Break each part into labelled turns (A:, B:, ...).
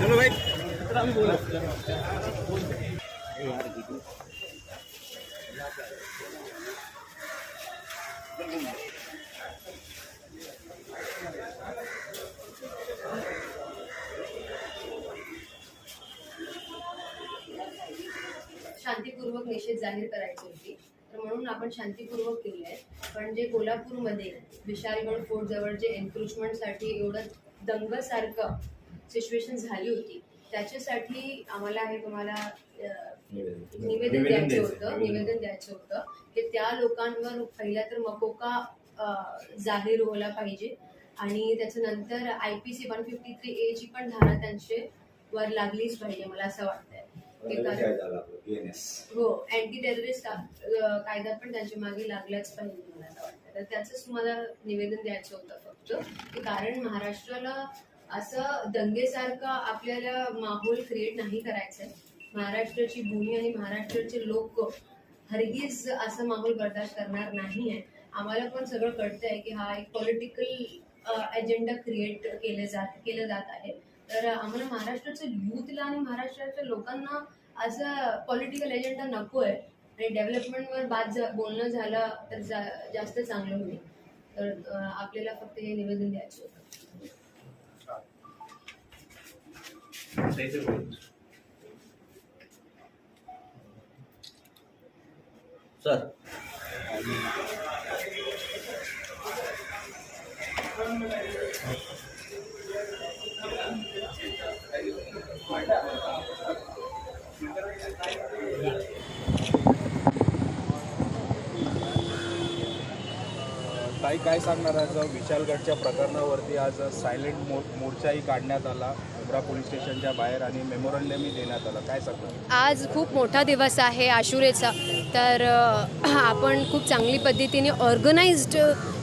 A: चलो भाई
B: शांतीपूर्वक निषेध जाहीर करायची होती. तर म्हणून आपण शांतीपूर्वक केली आहे पण जे कोल्हापूरमध्ये विशालगड फोर्ट जवळ जे एन्क्रोचमेंटसाठी एवढं दंगसारखं सिच्युएशन झाली होती त्याच्यासाठी आम्हाला हे तुम्हाला निवेदन. द्यायचं होतं
A: निवेदन.
B: द्यायचं होतं की त्या लोकांवर पहिला तर मकोका जाहीर व्हायला पाहिजे आणि त्याच्यानंतर I P C one fifty three A ची पण धारा त्यांचे वर लागलीच पाहिजे मला असं वाटतंय. हो अँटी टेररिस्ट कायदा पण त्यांच्या मागे लागलाच पाहिजे मला असं वाटतं. तर त्याचंच तुम्हाला निवेदन द्यायचं होतं फक्त की कारण महाराष्ट्राला असं दंगेसारखा आपल्याला माहोल क्रिएट नाही करायचा आहे महाराष्ट्राची भूमी आणि महाराष्ट्राचे लोक हरगीज असं माहोल बर्दाश्त करणार नाही आहे आम्हाला पण सगळं कळतं आहे की हा एक पॉलिटिकल अजेंडा क्रिएट केले जात केलं जात आहे. तर आम्हाला महाराष्ट्राच्या युथला आणि महाराष्ट्राच्या लोकांना असं पॉलिटिकल एजेंडा नको आहे आणि डेव्हलपमेंटवर बाद जा- बोलणं झालं तर जा- जास्त चांगलं होईल. तर आपल्याला फक्त हे निवेदन द्यायचं होतं.
A: सर.
C: ताई काय सांगणार आज विशालगडच्या प्रकरणावरती आज सायलेंट मो मोर्चाही काढण्यात आला. उपरा पोलीस स्टेशनच्या बाहेर आणि मेमोरंडमही देण्यात आला. काय सांगणार?
D: आज खूप मोठा दिवस आहे आशुरेचा. तर आपण खूप चांगली पद्धतीने ऑर्गनाइज्ड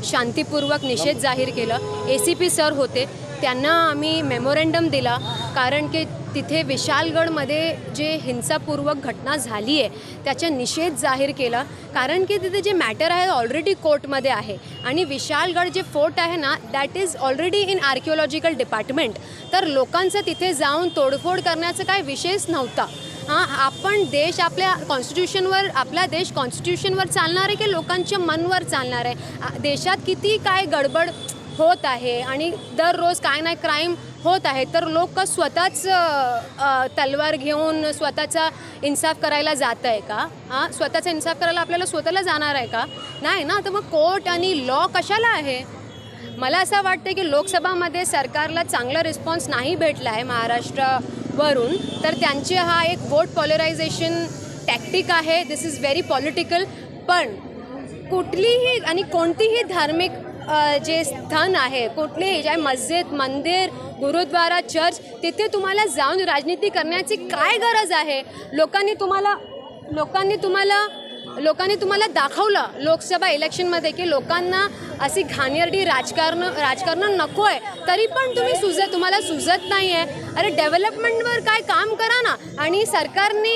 D: शांतीपूर्वक निषेध जाहीर केलं. ए सी पी सर होते. त्यांना आम्ही मेमोरेंडम दिला कारण की तिथे विशालगडमध्ये जे हिंसापूर्वक घटना झाली आहे त्याचा निषेध जाहीर केला. कारण की तिथे जे मॅटर आहे ऑलरेडी कोर्टमध्ये आहे. आणि विशालगड जे फोर्ट आहे ना that is already in archaeological department तर लोकांचं तिथे जाऊन तोडफोड करण्याचा काय विषयच नव्हता. हां आपण देश आपल्या कॉन्स्टिट्यूशनवर आपला देश कॉन्स्टिट्यूशनवर चालणार आहे की लोकांच्या मनवर चालणार आहे? देशात किती काय गडबड होत आहे आणि दररोज काय नाही क्राईम होत आहे तर लोक स्वतःच तलवार घेऊन स्वतःचा इन्साफ करायला जात आहे का? हां? स्वतःचा इन्साफ करायला आपल्याला स्वतःला जाणार आहे का? नाही ना? तर मग कोर्ट आणि लॉ कशाला आहे? मला असं वाटतं की लोकसभामध्ये सरकारला चांगला रिस्पॉन्स नाही भेटला आहे महाराष्ट्रावरून तर त्यांचे हा एक वोट पॉलरायझेशन टॅक्टिक आहे. दिस इज व्हेरी पॉलिटिकल पण कुठलीही आणि कोणतीही धार्मिक जे स्थान आहे कुठलेही जे मस्जिद मंदिर गुरुद्वारा चर्च तिथे तुम्हाला जाऊन राजनीती करण्याची काय गरज आहे? लोकांनी तुम्हाला लोकांनी तुम्हाला लोकांनी तुम्हाला दाखवलं लोकसभा इलेक्शनमध्ये की लोकांना अशी घाणेरडी राजकारण राजकारण नको आहे तरी पण तुम्ही सुजत तुम्हाला सुजत नाही आहे अरे डेव्हलपमेंटवर काय काम करा ना. आणि सरकारने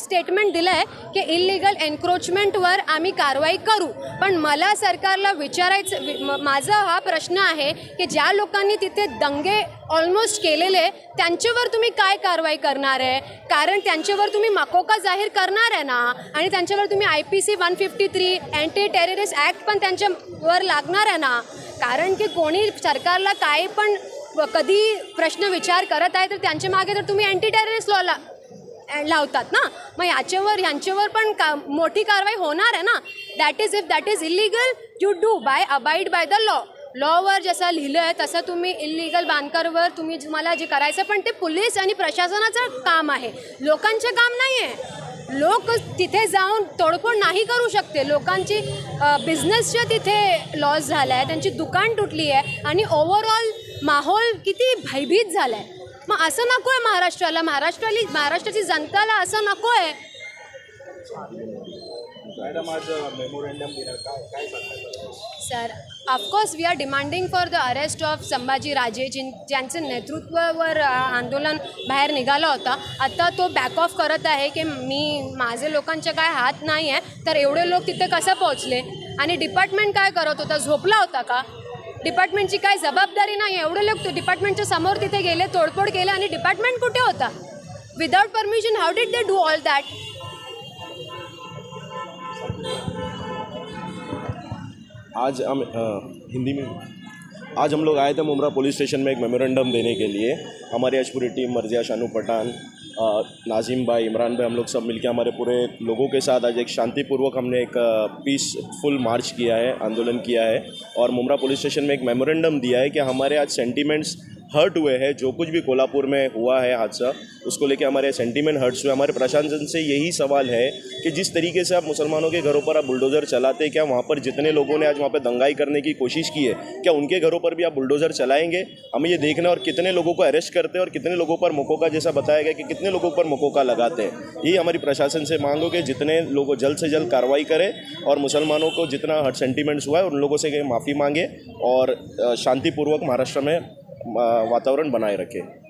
D: स्टेटमेंट दिलं आहे की इलिगल एन्क्रोचमेंटवर आम्ही कारवाई करू. पण मला सरकारला विचारायचं माझा हा प्रश्न आहे की ज्या लोकांनी तिथे दंगे ऑलमोस्ट केलेले त्यांच्यावर तुम्ही काय कारवाई करणार आहे? कारण त्यांच्यावर तुम्ही मकोका जाहीर करणार आहे ना? आणि त्यांच्यावर तुम्ही I P C one fifty three anti terrorist act पण त्यांच्यावर लागणार आहे ना? कारण की कोणी सरकारला काय पण कधी प्रश्न विचार करत आहे तर त्यांच्या मागे तर तुम्ही अँटी टेररिस्ट लॉ लावतात ना? मग याच्यावर यांच्यावर पण का मोठी कारवाई होणार आहे ना? That is if that is illegal you do by abide by the law lower जसं लिहिलं आहे तसं तुम्ही इलिगल बांधकारवर तुम्ही तुम्हाला जे करायचं पण ते पोलीस आणि प्रशासनाचं काम आहे. लोकांचं काम नाही आहे लोक तिथे जाऊन तोडफोड नाही करू शकते. लोकांची बिझनेसच्या तिथे लॉस झाला आहे त्यांची दुकान तुटली आहे आणि ओव्हरऑल माहोल किती भयभीत झाला आहे मग असं नको आहे महाराष्ट्राला. महाराष्ट्राली महाराष्ट्राची जनताला असं नको आहे sir of course we are demanding for the arrest of Sambhaji Raje जिन ज्यांचं नेतृत्वावर आंदोलन बाहेर निघाला होता. आता तो बॅक ऑफ करत आहे की मी माझे लोकांचे काय हात नाही आहे तर एवढे लोक तिथे कसं पोहोचले? आणि डिपार्टमेंट काय करत होता? झोपला होता का? डिपार्टमेंटची काय जबाबदारी नाही एवढे लोक डिपार्टमेंटच्या समोर तिथे गेले तोडफोड केले आणि डिपार्टमेंट कुठे होता? Without permission how did they do all that
E: आज हम हिंदी में आज हम लोग आए थे मुमरा पुलिस स्टेशन में एक मेमोरेंडम देने के लिए। हमारी आज पूरी टीम मर्जिया शानू पठान नाजिम भाई, इमरान भाई, हम लोग सब मिलकर हमारे पूरे लोगों के साथ आज एक शांतिपूर्वक हमने एक पीसफुल मार्च किया है, आंदोलन किया है। और मुमरा पुलिस स्टेशन में एक मेमोरेंडम दिया है कि हमारे आज सेंटीमेंट्स हर्ट हुए हैं, जो कुछ भी कोल्हापुर में हुआ है हादसा, उसको लेके हमारे सेंटीमेंट हर्ट्स हुए हमारे प्रशासन से यही सवाल है कि जिस तरीके से आप मुसलमानों के घरों पर आप बुलडोज़र चलाते क्या वहाँ पर जितने लोगों ने आज वहाँ पर दंगाई करने की कोशिश की है, क्या उनके घरों पर भी आप बुलडोज़र चलाएँगे? हमें ये देखना और कितने लोगों को अरेस्ट करते हैं और कितने लोगों पर मकोका जैसा बताया गया कि कितने लोगों पर मकोका लगाते हैं। यही हमारी प्रशासन से मांग कि जितने लोगों जल्द से जल्द कार्रवाई करें और मुसलमानों को जितना हर्ट सेंटीमेंट्स हुआ है, उन लोगों से माफ़ी मांगे और शांतिपूर्वक महाराष्ट्र में वातावरण बनाए रखें।